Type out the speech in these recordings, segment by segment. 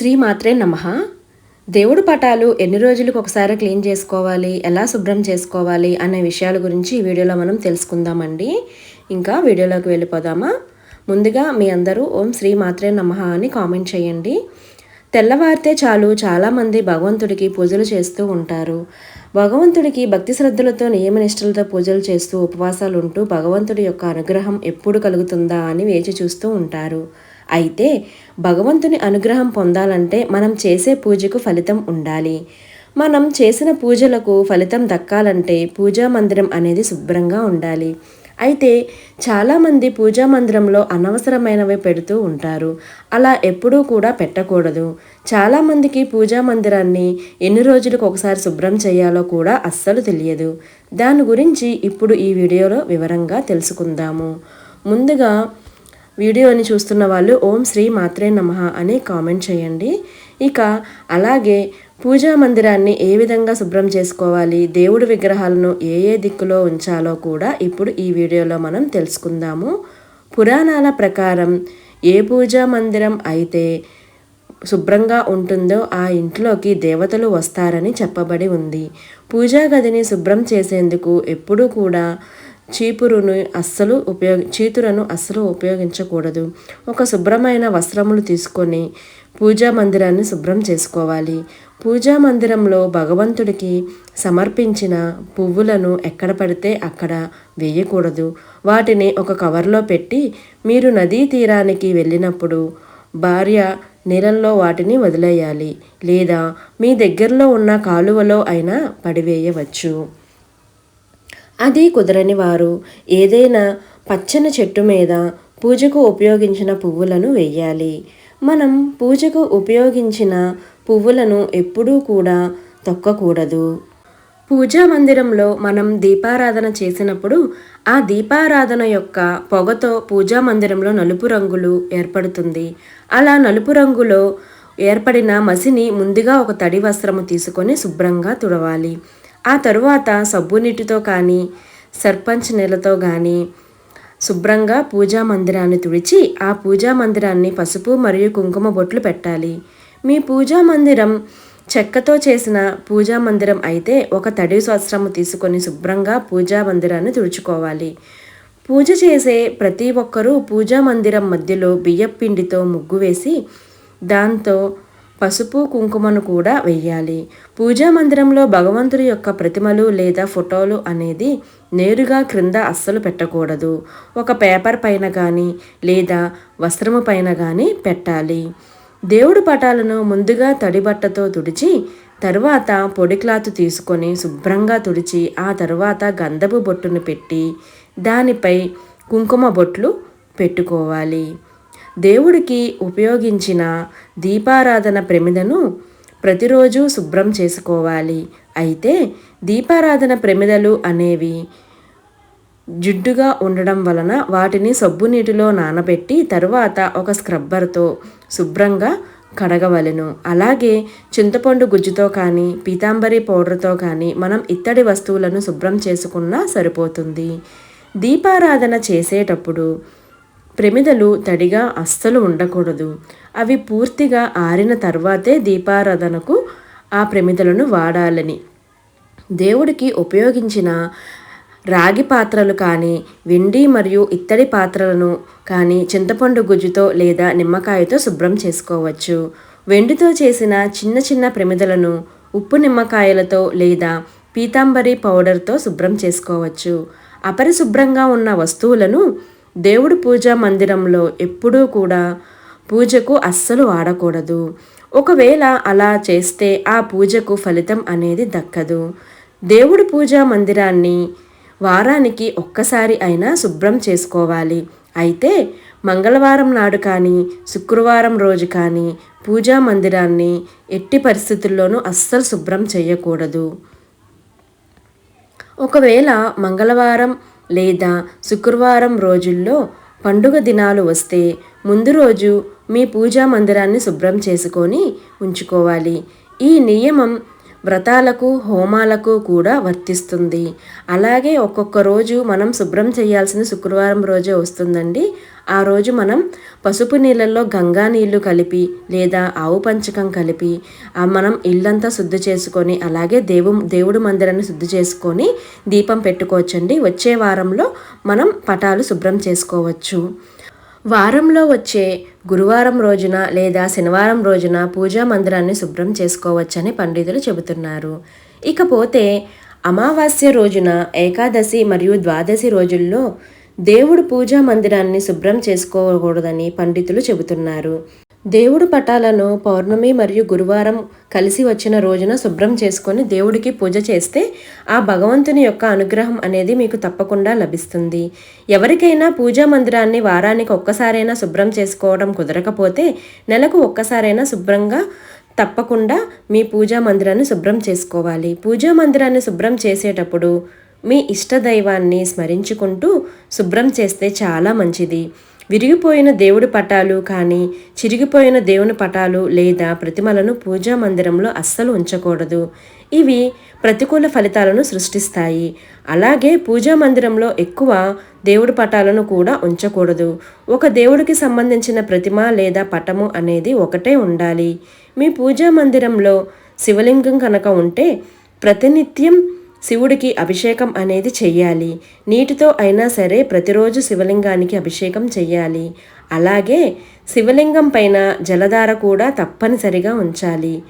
శ్రీ మాత్రే నమ. దేవుడు పటాలు ఎన్ని రోజులకు ఒకసారి క్లీన్ చేసుకోవాలి ఎలా శుభ్రం చేసుకోవాలి అనే విషయాల గురించి ఈ వీడియోలో మనం తెలుసుకుందామండి. ఇంకా వీడియోలోకి వెళ్ళిపోదామా? ముందుగా మీ అందరూ ఓం శ్రీ మాత్రే నమ అని కామెంట్ చేయండి. తెల్లవారితే చాలు చాలామంది భగవంతుడికి పూజలు చేస్తూ ఉంటారు. భగవంతుడికి భక్తి శ్రద్ధలతో నియమనిష్టలతో పూజలు చేస్తూ ఉపవాసాలు ఉంటూ భగవంతుడి యొక్క అనుగ్రహం ఎప్పుడు కలుగుతుందా అని వేచి చూస్తూ ఉంటారు. అయితే భగవంతుని అనుగ్రహం పొందాలంటే మనం చేసే పూజకు ఫలితం ఉండాలి. మనం చేసిన పూజలకు ఫలితం దక్కాలంటే పూజా మందిరం అనేది శుభ్రంగా ఉండాలి. అయితే చాలామంది పూజా మందిరంలో అనవసరమైనవి పెడుతూ ఉంటారు. అలా ఎప్పుడూ కూడా పెట్టకూడదు. చాలామందికి పూజా మందిరాన్ని ఎన్ని రోజులకు ఒకసారి శుభ్రం చేయాలో కూడా అస్సలు తెలియదు. దాని గురించి ఇప్పుడు ఈ వీడియోలో వివరంగా తెలుసుకుందాము. ముందుగా వీడియోని చూస్తున్న వాళ్ళు ఓం శ్రీ మాత్రే నమ అని కామెంట్ చేయండి. ఇక అలాగే పూజా మందిరాన్ని ఏ విధంగా శుభ్రం చేసుకోవాలి దేవుడి విగ్రహాలను ఏ ఏ దిక్కులో ఉంచాలో కూడా ఇప్పుడు ఈ వీడియోలో మనం తెలుసుకుందాము. పురాణాల ప్రకారం ఏ పూజా మందిరం అయితే శుభ్రంగా ఉంటుందో ఆ ఇంట్లోకి దేవతలు వస్తారని చెప్పబడి ఉంది. పూజా గదిని శుభ్రం చేసేందుకు ఎప్పుడూ కూడా చీపురును అస్సలు ఉపయోగ చీతురను అస్సలు ఉపయోగించకూడదు. ఒక శుభ్రమైన వస్త్రములు తీసుకొని పూజా మందిరాన్ని శుభ్రం చేసుకోవాలి. పూజా మందిరంలో భగవంతుడికి సమర్పించిన పువ్వులను ఎక్కడ పడితే అక్కడ వేయకూడదు. వాటిని ఒక కవర్లో పెట్టి మీరు నదీ తీరానికి వెళ్ళినప్పుడు భార్య నీళ్ళల్లో వాటిని వదిలేయాలి. లేదా మీ దగ్గరలో ఉన్న కాలువలో అయినా పడివేయవచ్చు. అది కుదరని వారు ఏదైనా పచ్చని చెట్టు మీద పూజకు ఉపయోగించిన పువ్వులను వేయాలి. మనం పూజకు ఉపయోగించిన పువ్వులను ఎప్పుడూ కూడా తొక్కకూడదు. పూజా మందిరంలో మనం దీపారాధన చేసినప్పుడు ఆ దీపారాధన యొక్క పొగతో పూజా మందిరంలో నలుపు రంగులు ఏర్పడుతుంది. అలా నలుపు రంగులో ఏర్పడిన మసిని ముందుగా ఒక తడి వస్త్రము తీసుకొని శుభ్రంగా తుడవాలి. ఆ తరువాత సబ్బు నీటితో కానీ సర్పంచ్ నీళ్ళతో కానీ శుభ్రంగా పూజా మందిరాన్ని తుడిచి ఆ పూజా మందిరాన్ని పసుపు మరియు కుంకుమ బొట్లు పెట్టాలి. మీ పూజా మందిరం చెక్కతో చేసిన పూజా మందిరం అయితే ఒక తడి స్వస్త్రము తీసుకొని శుభ్రంగా పూజా మందిరాన్ని తుడుచుకోవాలి. పూజ చేసే ప్రతి ఒక్కరూ పూజా మందిరం మధ్యలో బియ్యపిండితో ముగ్గు వేసి దాంతో పసుపు కుంకుమను కూడా వెయ్యాలి. పూజా మందిరంలో భగవంతుడి యొక్క ప్రతిమలు లేదా ఫోటోలు అనేది నేరుగా క్రింద అస్సలు పెట్టకూడదు. ఒక పేపర్ పైన కానీ లేదా వస్త్రము పైన కానీ పెట్టాలి. దేవుడు పటాలను ముందుగా తడి బట్టతో తుడిచి తరువాత పొడి క్లాత్ తీసుకొని శుభ్రంగా తుడిచి ఆ తరువాత గంధపు బొట్టును పెట్టి దానిపై కుంకుమ బొట్లు పెట్టుకోవాలి. దేవుడికి ఉపయోగించిన దీపారాధన ప్రమిదను ప్రతిరోజు శుభ్రం చేసుకోవాలి. అయితే దీపారాధన ప్రమిదలు అనేవి జిడ్డుగా ఉండడం వలన వాటిని సబ్బు నీటిలో నానబెట్టి తరువాత ఒక స్క్రబ్బర్తో శుభ్రంగా కడగవలెను. అలాగే చింతపండు గుజ్జుతో కానీ పీతాంబరి పౌడర్తో కానీ మనం ఇత్తడి వస్తువులను శుభ్రం చేసుకున్నా సరిపోతుంది. దీపారాధన చేసేటప్పుడు ప్రమిదలు తడిగా అస్సలు ఉండకూడదు. అవి పూర్తిగా ఆరిన తర్వాతే దీపారాధనకు ఆ ప్రమిదలను వాడాలని. దేవుడికి ఉపయోగించిన రాగి పాత్రలు కానీ వెండి మరియు ఇత్తడి పాత్రలను కానీ చింతపండు గుజ్జుతో లేదా నిమ్మకాయతో శుభ్రం చేసుకోవచ్చు. వెండితో చేసిన చిన్న చిన్న ప్రమిదలను ఉప్పు నిమ్మకాయలతో లేదా పీతాంబరి పౌడర్తో శుభ్రం చేసుకోవచ్చు. అపరిశుభ్రంగా ఉన్న వస్తువులను దేవుడి పూజా మందిరంలో ఎప్పుడూ కూడా పూజకు అస్సలు వాడకూడదు ఒకవేళ అలా చేస్తే ఆ పూజకు ఫలితం అనేది దక్కదు. దేవుడి పూజా మందిరాన్ని వారానికి ఒక్కసారి అయినా శుభ్రం చేసుకోవాలి. అయితే మంగళవారం నాడు కానీ శుక్రవారం రోజు కానీ పూజా మందిరాన్ని ఎట్టి పరిస్థితుల్లోనూ అస్సలు శుభ్రం చేయకూడదు. ఒకవేళ మంగళవారం లేదా శుక్రవారం రోజుల్లో పండుగ దినాలు వస్తే ముందు రోజు మీ పూజా మందిరాన్ని శుభ్రం చేసుకొని ఉంచుకోవాలి. ఈ నియమం వ్రతాలకు హోమాలకు కూడా వర్తిస్తుంది. అలాగే ఒక్కొక్క రోజు మనం శుభ్రం చేయాల్సిన శుక్రవారం రోజే వస్తుందండి. ఆ రోజు మనం పసుపు నీళ్ళల్లో గంగా నీళ్ళు కలిపి లేదా ఆవు పంచకం కలిపి మనం ఇల్లంతా శుద్ధి చేసుకొని అలాగే దేవు దేవుడు మందిరాన్ని శుద్ధి చేసుకొని దీపం పెట్టుకోవచ్చండి. వచ్చే వారంలో మనం పటాలు శుభ్రం చేసుకోవచ్చు. వారంలో వచ్చే గురువారం రోజున లేదా శనివారం రోజున పూజా మందిరాన్ని శుభ్రం చేసుకోవచ్చని పండితులు చెబుతున్నారు. ఇకపోతే అమావాస్య రోజున ఏకాదశి మరియు ద్వాదశి రోజుల్లో దేవుడు పూజా మందిరాన్ని శుభ్రం చేసుకోకూడదని పండితులు చెబుతున్నారు. దేవుడు పటాలను పౌర్ణమి మరియు గురువారం కలిసి వచ్చిన రోజున శుభ్రం చేసుకొని దేవుడికి పూజ చేస్తే ఆ భగవంతుని యొక్క అనుగ్రహం అనేది మీకు తప్పకుండా లభిస్తుంది. ఎవరికైనా పూజా మందిరాన్ని వారానికి ఒక్కసారైనా శుభ్రం చేసుకోవడం కుదరకపోతే నెలకు ఒక్కసారైనా శుభ్రంగా తప్పకుండా మీ పూజా మందిరాన్ని శుభ్రం చేసుకోవాలి. పూజా మందిరాన్ని శుభ్రం చేసేటప్పుడు మీ ఇష్టదైవాన్ని స్మరించుకుంటూ శుభ్రం చేస్తే చాలా మంచిది. విరిగిపోయిన దేవుడి పటాలు కానీ చిరిగిపోయిన దేవుని పటాలు లేదా ప్రతిమలను పూజా మందిరంలో అస్సలు ఉంచకూడదు. ఇవి ప్రతికూల ఫలితాలను సృష్టిస్తాయి. అలాగే పూజా మందిరంలో ఎక్కువ దేవుడి పటాలను కూడా ఉంచకూడదు. ఒక దేవుడికి సంబంధించిన ప్రతిమ లేదా పటము అనేది ఒకటే ఉండాలి. మీ పూజా మందిరంలో శివలింగం కనుక ఉంటే ప్రతినిత్యం శివుడికి అభిషేకం అనేది చెయ్యాలి. నీటితో అయినా సరే ప్రతిరోజు శివలింగానికి అభిషేకం చెయ్యాలి. అలాగే శివలింగం పైన జలధార కూడా తప్పనిసరిగా ఉంచాలి.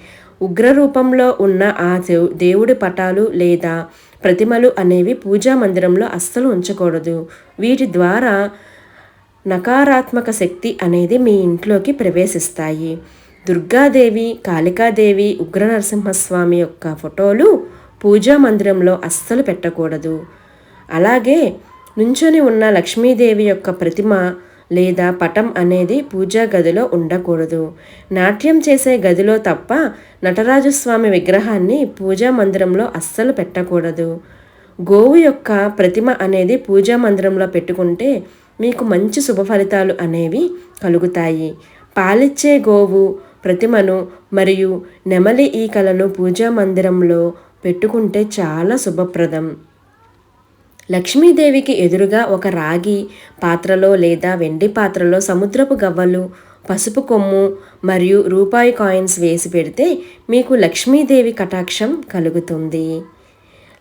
ఉగ్ర రూపంలో ఉన్న ఆ దేవుడి పటాలు లేదా ప్రతిమలు అనేవి పూజా మందిరంలో అస్సలు ఉంచకూడదు. వీటి ద్వారా నకారాత్మక శక్తి అనేది మీ ఇంట్లోకి ప్రవేశిస్తాయి. దుర్గాదేవి కాళికాదేవి ఉగ్ర నరసింహస్వామి యొక్క ఫోటోలు పూజా మందిరంలో అస్సలు పెట్టకూడదు. అలాగే నుంచొని ఉన్న లక్ష్మీదేవి యొక్క ప్రతిమ లేదా పటం అనేది పూజా గదిలో ఉండకూడదు. నాట్యం చేసే గదిలో తప్ప నటరాజస్వామి విగ్రహాన్ని పూజా మందిరంలో అస్సలు పెట్టకూడదు. గోవు యొక్క ప్రతిమ అనేది పూజా మందిరంలో పెట్టుకుంటే మీకు మంచి శుభ ఫలితాలు అనేవి కలుగుతాయి. పాలిచ్చే గోవు ప్రతిమను మరియు నెమలి ఈకలను పూజా మందిరంలో పెట్టుకుంటే చాలా శుభప్రదం. లక్ష్మీదేవికి ఎదురుగా ఒక రాగి పాత్రలో లేదా వెండి పాత్రలో సముద్రపు గవ్వలు పసుపు కొమ్ము మరియు రూపాయి కాయిన్స్ వేసి పెడితే మీకు లక్ష్మీదేవి కటాక్షం కలుగుతుంది.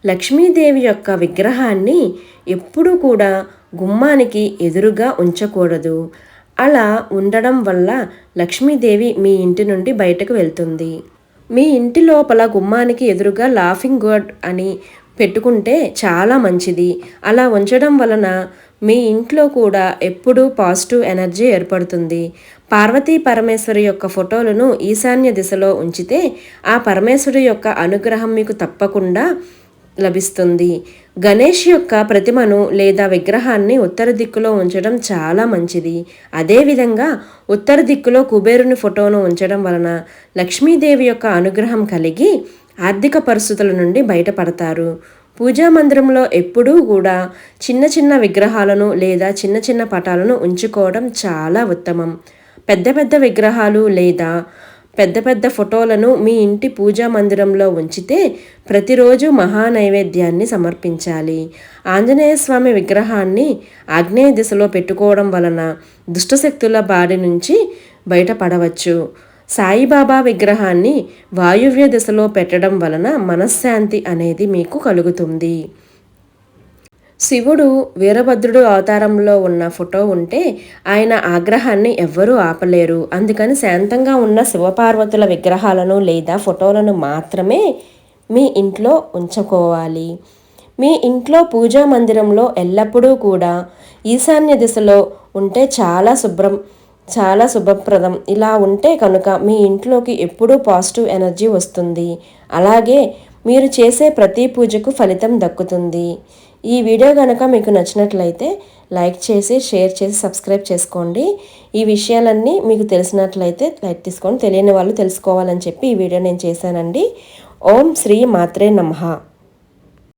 లక్ష్మీదేవి యొక్క విగ్రహాన్ని ఎప్పుడూ కూడా గుమ్మానికి ఎదురుగా ఉంచకూడదు. అలా ఉండడం వల్ల లక్ష్మీదేవి మీ ఇంటి నుండి బయటకు వెళ్తుంది. మీ ఇంటి లోపల గుమ్మానికి ఎదురుగా లాఫింగ్ గర్డ్ అని పెట్టుకుంటే చాలా మంచిది. అలా ఉంచడం వలన మీ ఇంట్లో కూడా ఎప్పుడూ పాజిటివ్ ఎనర్జీ ఏర్పడుతుంది. పార్వతీ పరమేశ్వరి యొక్క ఫోటోలను ఈశాన్య దిశలో ఉంచితే ఆ పరమేశ్వరి యొక్క అనుగ్రహం మీకు తప్పకుండా లభిస్తుంది. గణేష్ యొక్క ప్రతిమను లేదా విగ్రహాన్ని ఉత్తర దిక్కులో ఉంచడం చాలా మంచిది. అదేవిధంగా ఉత్తర దిక్కులో కుబేరుని ఫోటోను ఉంచడం వలన లక్ష్మీదేవి యొక్క అనుగ్రహం కలిగి ఆర్థిక పరిస్థితుల నుండి బయటపడతారు. పూజా మందిరంలో ఎప్పుడూ కూడా చిన్న చిన్న విగ్రహాలను లేదా చిన్న చిన్న పటాలను ఉంచుకోవడం చాలా ఉత్తమం. పెద్ద పెద్ద విగ్రహాలు లేదా పెద్ద పెద్ద ఫోటోలను మీ ఇంటి పూజా మందిరంలో ఉంచితే ప్రతిరోజు మహానైవేద్యాన్ని సమర్పించాలి. ఆంజనేయ స్వామి విగ్రహాన్ని ఆగ్నేయ దిశలో పెట్టుకోవడం వలన దుష్టశక్తుల బారి నుంచి బయటపడవచ్చు. సాయిబాబా విగ్రహాన్ని వాయువ్య దిశలో పెట్టడం వలన మనశ్శాంతి అనేది మీకు కలుగుతుంది. శివుడు వీరభద్రుడు అవతారంలో ఉన్న ఫోటో ఉంటే ఆయన ఆగ్రహాన్ని ఎవ్వరూ ఆపలేరు. అందుకని శాంతంగా ఉన్న శివపార్వతుల విగ్రహాలను లేదా ఫోటోలను మాత్రమే మీ ఇంట్లో ఉంచుకోవాలి. మీ ఇంట్లో పూజా మందిరంలో ఎల్లప్పుడూ కూడా ఈశాన్య దిశలో ఉంటే చాలా శుభ్రం చాలా శుభప్రదం. ఇలా ఉంటే కనుక మీ ఇంట్లోకి ఎప్పుడూ పాజిటివ్ ఎనర్జీ వస్తుంది. అలాగే మీరు చేసే ప్రతి పూజకు ఫలితం దక్కుతుంది. ఈ వీడియో కనుక మీకు నచ్చినట్లయితే లైక్ చేసి షేర్ చేసి సబ్స్క్రైబ్ చేసుకోండి. ఈ విషయాలన్నీ మీకు తెలిసినట్లయితే లైక్ తీసుకొని తెలియని వాళ్ళు తెలుసుకోవాలని చెప్పి ఈ వీడియో నేను చేశానండి. ఓం శ్రీ మాత్రే నమః.